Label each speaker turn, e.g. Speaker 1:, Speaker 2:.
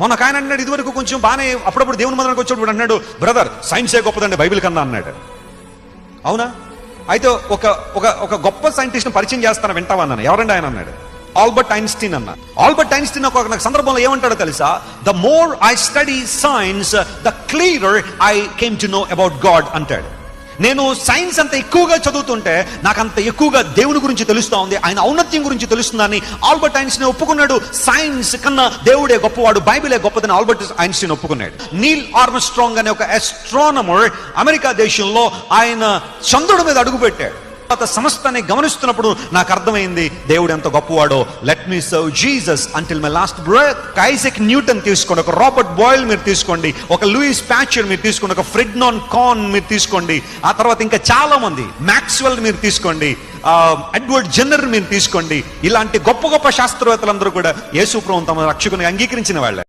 Speaker 1: మొన్న ఆయన అన్నాడు ఇదివరకు కొంచెం బాగానే అప్పుడప్పుడు దేవుని మందిరానికి వచ్చేటప్పుడు అన్నాడు బ్రదర్ సైన్సే గొప్పదండి బైబిల్ కన్నా అన్నాడు. అవునా? అయితే ఒక ఒక ఒక గొప్ప సైంటిస్ట్ పరిచయం చేస్తాను వింటావా అన్నాను. ఎవరండి ఆయన అన్నాడు? ఆల్బర్ట్ ఐన్స్టీన్ అన్న. ఆల్బర్ట్ ఐన్స్టీన్ ఒక సందర్భంలో ఏమంటాడో తెలుసా? The more I study science the clear I came to know about God అంటాడు. నేను సైన్స్ అంత ఎక్కువగా చదువుతుంటే నాకు అంత ఎక్కువగా దేవుని గురించి తెలుస్తూ ఉంది. ఆయన ఔన్నత్యం గురించి తెలుస్తుందని ఆల్బర్ట్ ఐన్స్టీన్ ఒప్పుకున్నాడు. సైన్స్ కన్నా దేవుడే గొప్పవాడు. బైబిలే గొప్పదని ఆల్బర్ట్ ఐన్స్టీన్ ఒప్పుకున్నాడు. నీల్ ఆర్మ్స్ట్రాంగ్ అనే ఒక ఎస్ట్రానమర్ అమెరికా దేశంలో ఆయన చంద్రుడి మీద అడుగుపెట్టాడు. తర్వాత సమస్తాన్ని గమనిస్తున్నప్పుడు నాకు అర్థమైంది దేవుడు ఎంత గొప్పవాడో. Let me serve Jesus until my last breath Isaac Newton తీసుకోండి ఒక రాబర్ట్ బాయిల్ మీరు తీసుకోండి ఒక లూయిస్ ప్యాచర్ మీరు తీసుకోండి ఒక ఫ్రిడ్నాన్ కాన్ మీరు తీసుకోండి ఆ తర్వాత ఇంకా చాలా మంది మ్యాక్స్వెల్ మీరు తీసుకోండి అడ్వర్డ్ ఎడ్వర్డ్ జెన్నర్ మీరు తీసుకోండి ఇలాంటి గొప్ప గొప్ప శాస్త్రవేత్తలందరూ కూడా యేసు తమ రక్షకుని అంగీకరించిన వాళ్ళే.